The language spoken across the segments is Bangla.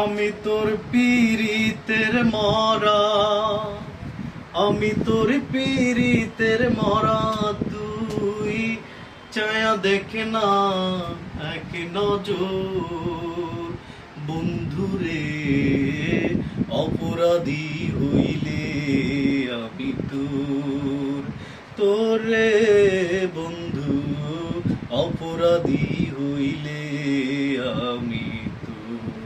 আমি তোর পীড়িতের মরা, আমি তোর পীড়িতের মরা, তুই চায়া দেখে না এক নজর। বন্ধুরে অপরাধী হইলে আমি তোর। তোরে বন্ধু, অপরাধী হইলে আমি তোর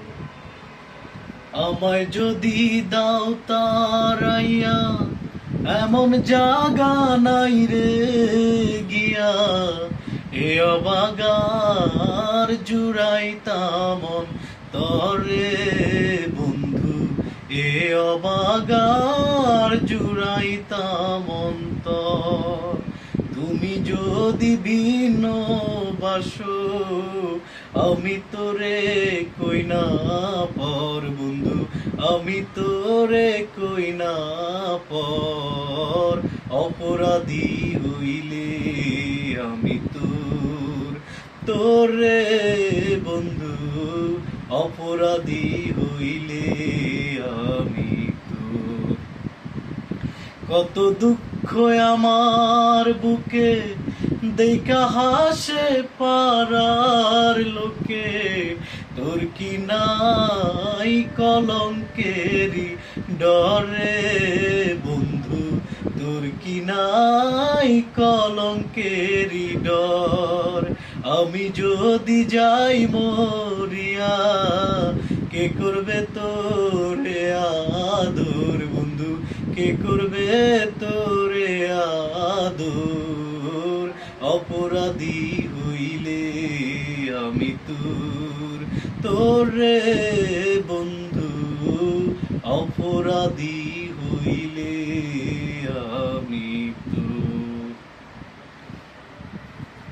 আমায় যদি দাও তারাইয়া, এমন জাগা নাই রে গিয়া। এ অবাগার জুড়াই তামন তরে বন্ধু, এ অবাগার জুড়াই তামন তুমি যদি ভিন্ন বাসো, আমি তোরে কই না পর বন্ধু আমি তোরে কই না পর, অপরাধী হইলে আমি তোর। তোরে বন্ধু, অপরাধী হইলে আমি তোর। কত দুঃখ আমার বুকে, দেখা হাসে পারার লোকে। তোর কি নাই কলঙ্কেরি ডরে বন্ধু। তোর কি নাই কলঙ্কেরি ডর। আমি যদি যাই মরিয়া, কে করবে তোরে আদর বন্ধু? কে করবে তোরে আদর? অপরাধী হইলে আমি তোর তোরে বন্ধু অপরাধী হইলে।